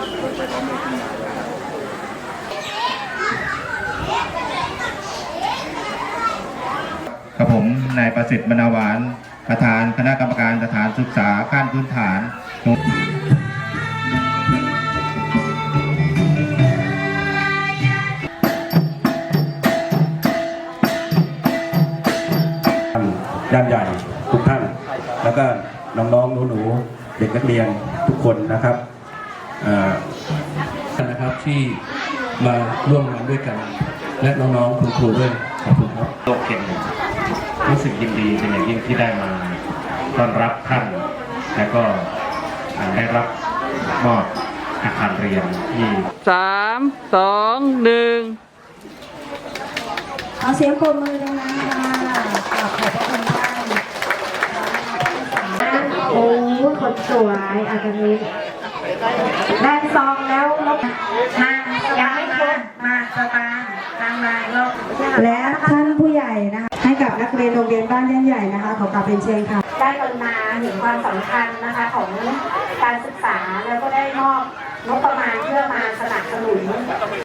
ครับผมนายประสิทธิ์บรรณวานประธานคณะกรรมการสถานศึกษาขั้นพื้นฐานด้านใหญ่ทุกท่าน แล้วก็น้องๆหนูๆเด็กนักเรียนทุกคนนะครับ ที่มาร่วมงานด้วยกัน และน้องๆคุณครูด้วยขอบคุณครับโลกเก่งรู้สึกยินดีเป็นอย่างยิ่งที่ได้มาต้อนรับท่าน และก็อ่าได้รับมอบอาคารเรียนที่สามสองหนึ่งเอาเสียงปรบมือดังๆค่ะขอบพระคุณท่านโอ้คนสวยอาจจะมีได้ซองแล้วลบมายังไม่ครบมาสตางค์ตามมาลบ และท่านผู้ใหญ่นะคะให้กับนักเรียนโรงเรียนบ้านย่านใหญ่นะคะขอกราบเป็นเชิญค่ะ ได้กรุณาเห็นความสำคัญนะคะของการศึกษาแล้วก็ได้มอบงบประมาณเพื่อมาสนับสนุน